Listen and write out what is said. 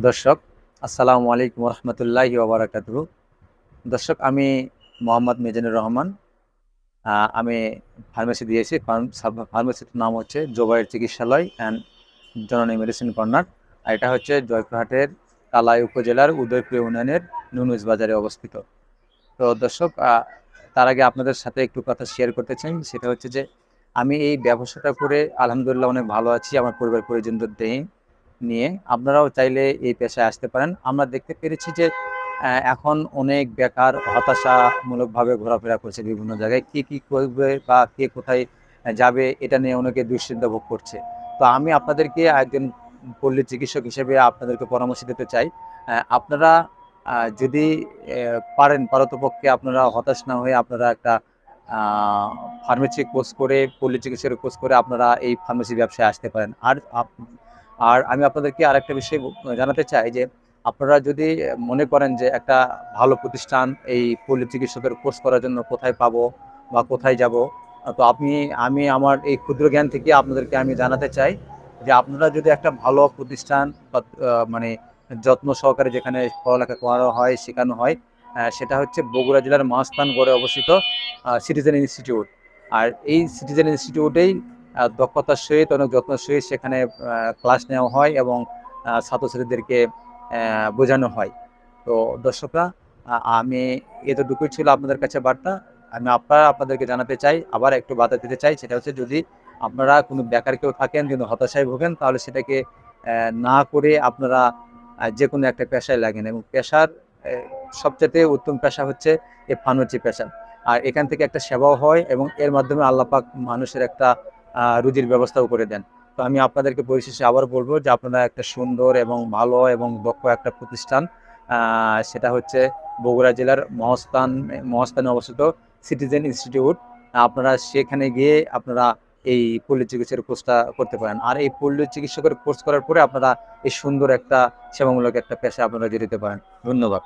দর্শক, আসসালামু আলাইকুম রহমতুল্লাহি ওবরাকাতু দর্শক, আমি মোহাম্মদ মেজানুর রহমান। আমি ফার্মেসি দিয়েছি ফার্ম- ফার্মেসির নাম হচ্ছে জোবাইয়ের চিকিৎসালয় অ্যান্ড জননী মেডিসিন কর্নার। আর এটা হচ্ছে জয়পুরহাটের কালাই উপজেলার উদয়পুর ইউনিয়নের নুনুজ বাজারে অবস্থিত। তো দর্শক তার আগে আপনাদের সাথে একটু কথা শেয়ার করতে চাই। সেটা হচ্ছে যে, আমি এই ব্যবসাটা করে আলহামদুলিল্লাহ অনেক ভালো আছি। আমার পরিবার পরিজনদের দিয়ে নিয়ে আপনারাও চাইলে এই পেশায় আসতে পারেন। আমরা দেখতে পেরেছি যে এখন অনেক বেকার, হতাশামূলকভাবে ঘোরাফেরা করছে বিভিন্ন জায়গায়। কি কি করবে বা কে কোথায় যাবে এটা নিয়ে অনেকে দুশ্চিন্তা ভোগ করছে। তো আমি আপনাদেরকে একজন পল্লী চিকিৎসক হিসেবে আপনাদেরকে পরামর্শ দিতে চাই। আপনারা যদি পারেন, পারতপক্ষে আপনারা হতাশ না হয়ে আপনারা একটা ফার্মেসি কোর্স করে, পল্লী চিকিৎসার কোর্স করে আপনারা এই ফার্মেসি ব্যবসায় আসতে পারেন। আর আর আমি আপনাদেরকে আরেকটা বিষয় জানাতে চাই যে আপনারা যদি মনে করেন যে একটা ভালো প্রতিষ্ঠান এই পল্লী চিকিৎসকের কোর্স করার জন্য কোথায় পাবো বা কোথায় যাব, তো আপনি, আমি আমার এই ক্ষুদ্র জ্ঞান থেকে আপনাদেরকে আমি জানাতে চাই যে আপনারা যদি একটা ভালো প্রতিষ্ঠান মানে যত্ন সহকারে যেখানে পড়ালেখা করানো হয়, শেখানো হয় সেটা হচ্ছে বগুড়া জেলার মহাস্থান গড়ে অবস্থিত সিটিজেন ইনস্টিটিউট আর এই সিটিজেন ইনস্টিটিউটেই দক্ষতার সহিত অনেক যত্ন সহিত সেখানে ক্লাস নেওয়া হয় এবং ছাত্রছাত্রীদেরকে বোঝানো হয়। তো দর্শকরা আমি এতটুকুই ছিল আপনাদের কাছে বার্তা। আমি আপনারা আপনাদেরকে জানাতে চাই, আবার একটু বার্তা দিতে চাই, সেটা হচ্ছে যদি আপনারা কোনো বেকার কেউ থাকেন, কিন্তু হতাশায় ভোগেন, তাহলে সেটাকে না করে আপনারা যে কোনো একটা পেশায় লাগেন এবং পেশার সবচেয়ে উত্তম পেশা হচ্ছে এই ফার্মেসি পেশা। আর এখান থেকে একটা সেবাও হয় এবং এর মাধ্যমে আল্লাপাক মানুষের একটা রুজির ব্যবস্থাও করে দেন। তো আমি আপনাদেরকে পরিশেষে আবার বলব যে আপনারা একটা সুন্দর এবং ভালো এবং দক্ষ একটা প্রতিষ্ঠান সেটা হচ্ছে বগুড়া জেলার মহস্থান, মহস্থানে অবস্থিত সিটিজেন ইনস্টিটিউট। আপনারা সেখানে গিয়ে আপনারা এই পল্লী চিকিৎসার কোর্সটা করতে পারেন। আর এই পল্লী চিকিৎসকের কোর্স করার পরে আপনারা এই সুন্দর একটা সেবামূলক একটা পেশা আপনারা জড়িতে পারেন। ধন্যবাদ।